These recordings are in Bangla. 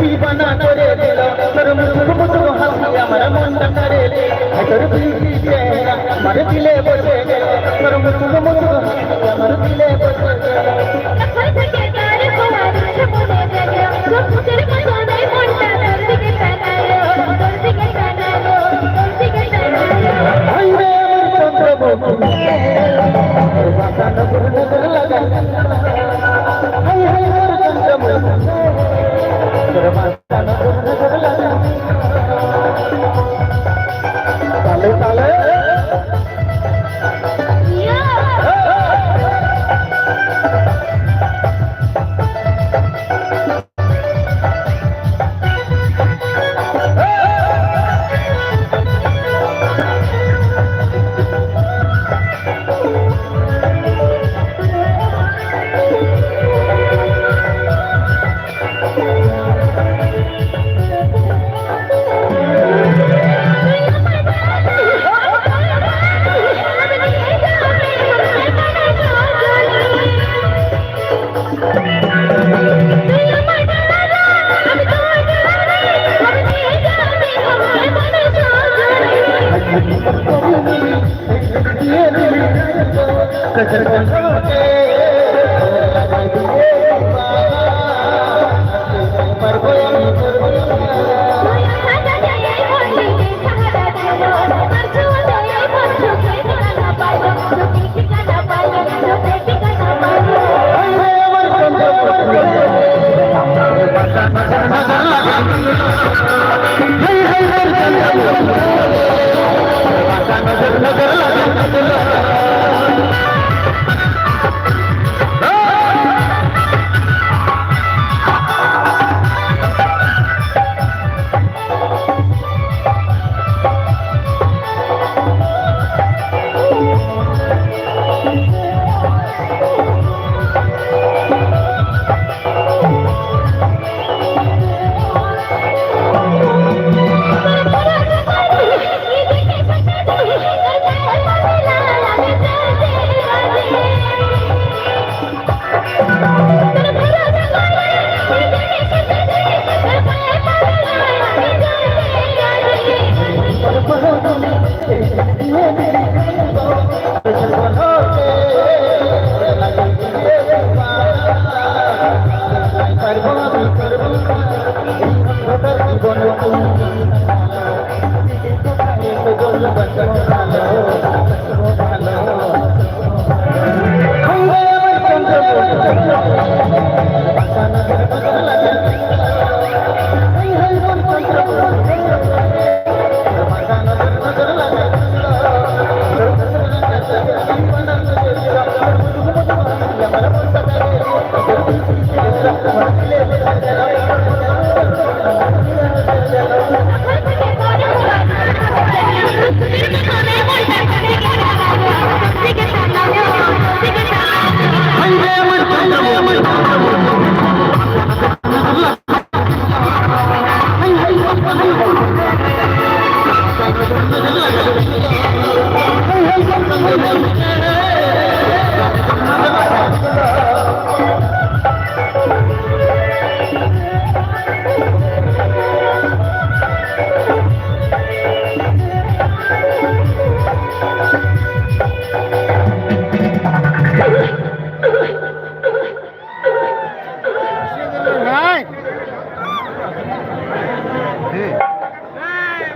দিবানা করে দিল তোর মুখ মুখ হাসি আমার মনটা করে তোর প্রীতি চেহারা আমার দিলে বসে গেল তোর মুখ মুখ হাসি আমার দিলে বসে গেল তখন থেকে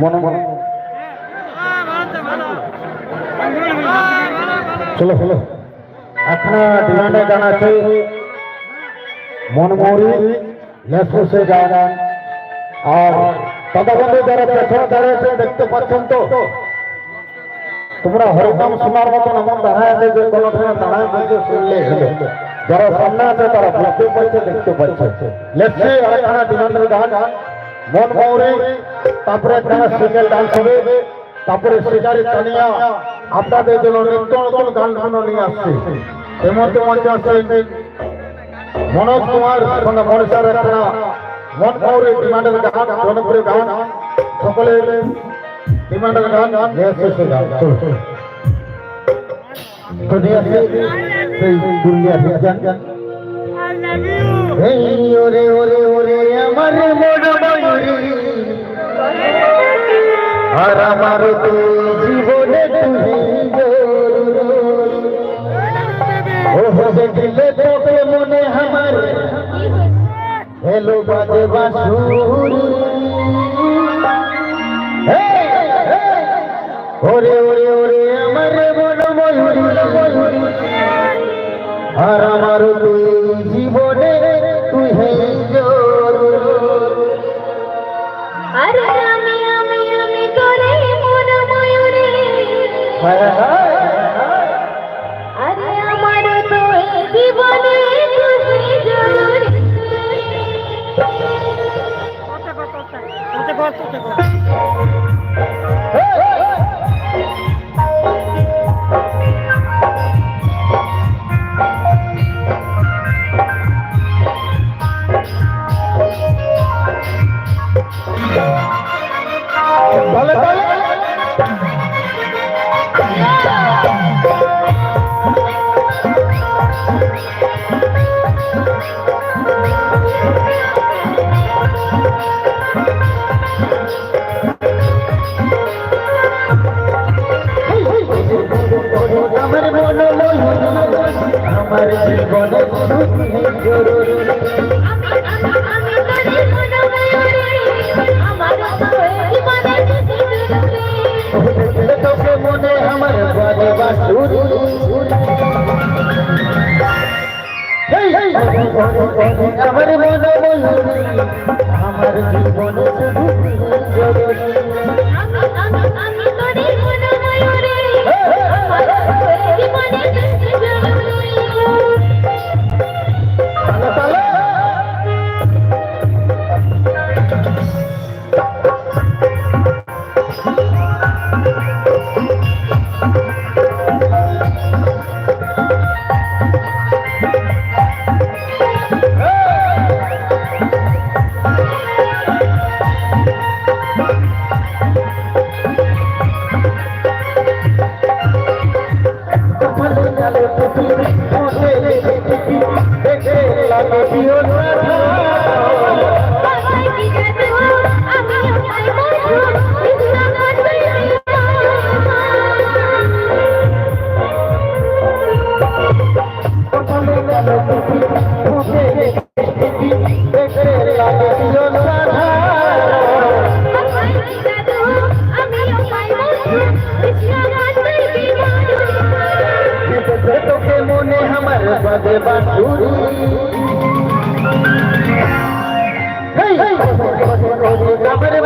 মনে মনে এখানে ডিমান্ডে জানাচ্ছি মনমোহরি লেসু সে জানা আর দাদাবন্ধু যারা পেছনে দাঁড়িয়েছে দেখতে পাচ্ছেন তো? তোমরা হরিনাম শোনার মতন এমন দাঁড়ায় আছে যে কোনো সময় দাঁড়ায় বলতে শুনলে হলো। যারা সামনে আছে, তারা বুঝতে পারছে দেখতে পাচ্ছে আর এখানে ডিমান্ডের গান মন মৌরি তারপরে এখানে সিঙ্গেল ডান্স হবে। তারপরে শিকারি তানিয়া আপনাদের জন্য নিত্য নতুন গান শুনে নিয়ে আসছে। এর মধ্যে মঞ্চে আসছেন মনোজ কুমার সঙ্গে মনসার একটা মন ভরে ডিমান্ডের গান, জনপ্রিয় গান। সকলের ডিমান্ডের গান নিয়ে আসছে গান। জীবনে তুমি দিলে তোকে মনে আমার। হেলো বাজে বাসুরি ওরে ওরে ওরে, আমার মন ময়ূরী আর আমার তুই জীবন আমার মনে ময়ূরী আমার জীবনে শুধু আমাদের পুকুর Hey, hey,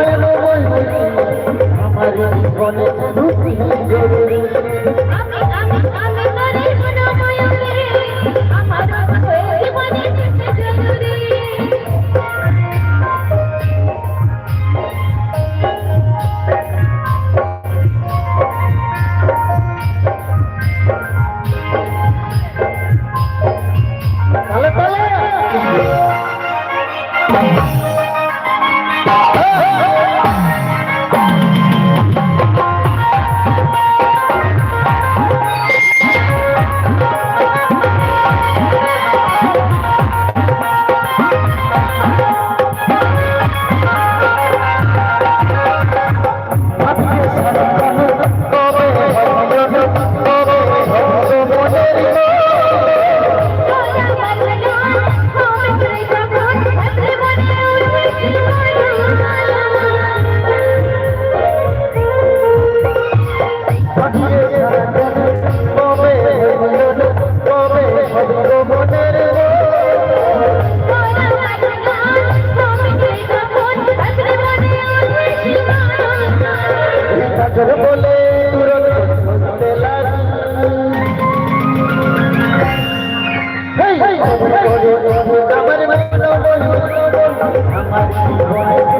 আমার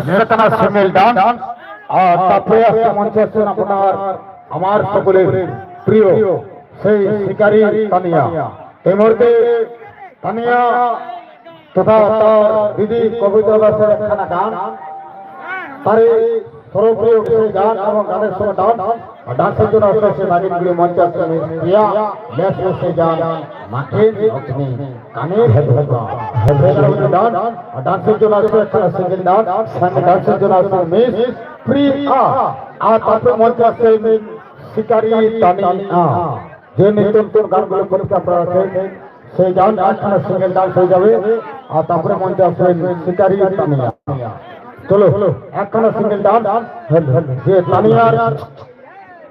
নেশাতানা সিঙ্গেল ডান আর তারপরে আজকে মঞ্চে আসছেন আপনার আমার সকলের প্রিয় সেই শিকারী তানিয়া এই মুহূর্তে তানিয়া তথা দিদি কবিতা দাসের একখানা গান তারে সর্বপ্রিয় সেই গান এবং গানের সঙ্গে ডান্স। আর ডান্সের জন্য আসলে সে নাগিনগুলি মঞ্চে আসছেন প্রিয়া, লেস সে গান। মাঠে ডান্সের জন্য আসলে একটা সিঙ্গেল ডান্স ডান্সের আর আসছে নতুন গানগুলো পরীক্ষা আছে, সেই গান সিঙ্গেল ডান্স হয়ে যাবে। আর তারপরে মঞ্চে আসবেন শিকারি চলো একখানা সিঙ্গেল ডান্স যে তানিয়ার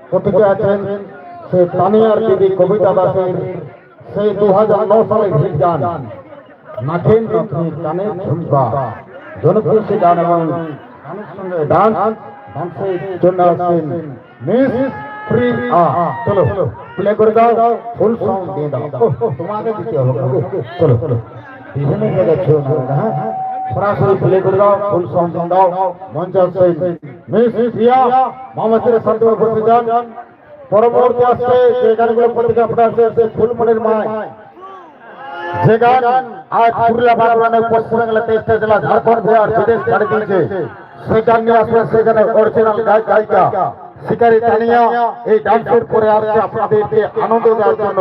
প্রতীকে আছেন সেই তানিয়ার দিদি কবিতা দাসের সেই দু হাজার নয় সালের হিট গান। নাচেন নথির গানে ঝুমকা। জনপ্রিয় গান এবং ডান্স ডান্সের জন্য আসছেন মিস প্রিয়া চলো প্লে করে দাও ফুল সাউন্ড দিয়ে দাও। তোমাকে দিতে হবে। চলো চলো। বিভিন্ন জায়গায় ছিল না হ্যাঁ। সরাসরি প্লে করে দাও ফুল সাউন্ড দাও। মঞ্চ মিস প্রিয়া মোহাম্মদের শান্ত উপস্থিত পরবর্তী আসছে, যে গানগুলো পত্রিকা প্রকাশ হয়েছে ফুলমনির মায়। যে গান আজ পুরুলিয়া বারাবানের পশ্চিমবাংলা তেইশটা জেলা, ঝাড়খণ্ড, বিহার, বিদেশ ছাড়ি দিয়েছে। সেই গান নিয়ে আসবে সেখানে অরিজিনাল গায়ক, গায়িকা। শিকারি তানিয়া, এই ডান্সের করে আসছে আপনাদেরকে আনন্দ দেওয়ার জন্য।